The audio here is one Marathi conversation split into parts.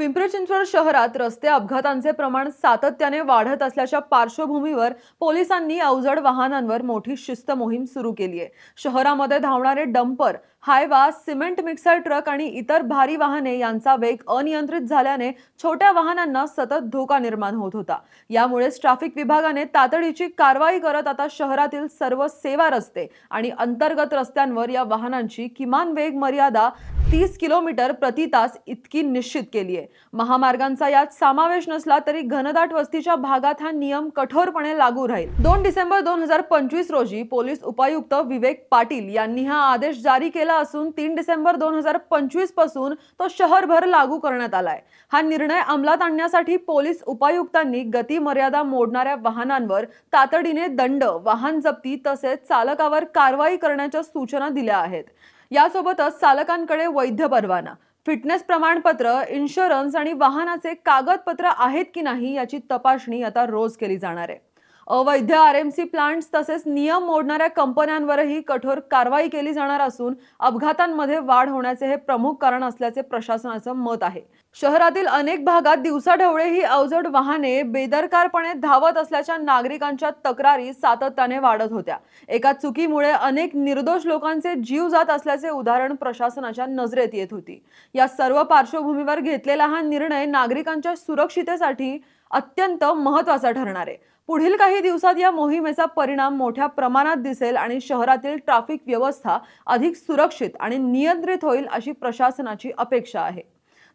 पिंपरी चिंचवड शहरात रस्ते अपघातांचे प्रमाण सातत्याने वाढत असल्याच्या पार्श्वभूमीवर पोलिसांनी अवजड वाहनांवर मोठी शिस्त मोहीम सुरू केली आहे. शहरामध्ये धावणारे dumper Hyva cement mixer truck आणि इतर भारी वाहने यांचा वेग अनियंत्रित झाल्याने छोट्या वाहनांना सतत धोका निर्माण होत होता. यामुळेच ट्रॅफिक विभागाने तातडीची कारवाई करत आता शहरातील सर्व सेवा रस्ते आणि अंतर्गत रस्त्यांवर या वाहनांची किमान वेग मर्यादा तीस किलोमीटर प्रति तास इतकी निश्चित केली आहे. महामार्गांचा यात समावेश नसला तरी घनदाट वस्तीच्या भागात हा नियम कठोरपणे लागू राहील. दोन डिसेंबर दोन हजार पंचवीस रोजी पोलीस उपायुक्त विवेक पाटील यांनी हा आदेश जारी केला असून तीन डिसेंबर दोन हजार पंचवीसपासून तो शहरभर लागू करण्यात आलाय हा निर्णय अंमलात आणण्यासाठी पोलीस उपायुक्तांनी गती मर्यादा मोडणाऱ्या वाहनांवर तातडीने दंड वाहन जप्ती तसेच चालकावर कारवाई करण्याच्या सूचना दिल्या आहेत. यासोबतच चालकांकडे वैध परवाना. फिटनेस प्रमाणपत्र इन्शुरन्स आणि वाहनाचे कागदपत्र आहेत की नाही याची तपासणी आता रोज केली जाणार आहे. अवैध आर एम सी प्लांट्स तसेच नियम मोडणाऱ्या कंपन्यांवरही कठोर कारवाई केली जाणार असून अपघातांमध्ये वाढ होण्याचे हे प्रमुख कारण असल्याचे प्रशासनाचं मत आहे. शहरातील अनेक भागात दिवसाढवळे ही अवजड वाहने बेदरकारपणे धावत असल्याच्या नागरिकांच्या तक्रारी सातत्याने वाढत होत्या. एका चुकीमुळे अनेक निर्दोष लोकांचे जीव जात असल्याचे उदाहरण प्रशासनाच्या नजरेत येत होती. या सर्व पार्श्वभूमीवर घेतलेला हा निर्णय नागरिकांच्या सुरक्षितेसाठी अत्यंत महत्त्वाचा ठरणार आहे. पुढील काही दिवसात या मोहिमेचा परिणाम मोठ्या प्रमाणात दिसेल आणि शहरातील ट्रॅफिक व्यवस्था अधिक सुरक्षित आणि नियंत्रित होईल अशी प्रशासनाची अपेक्षा आहे.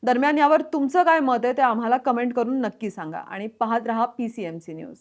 दरम्यान यावर तुमचं काय मत आहे ते आम्हाला कमेंट करून नक्की सांगा. आणि पाहत रहा P C M C news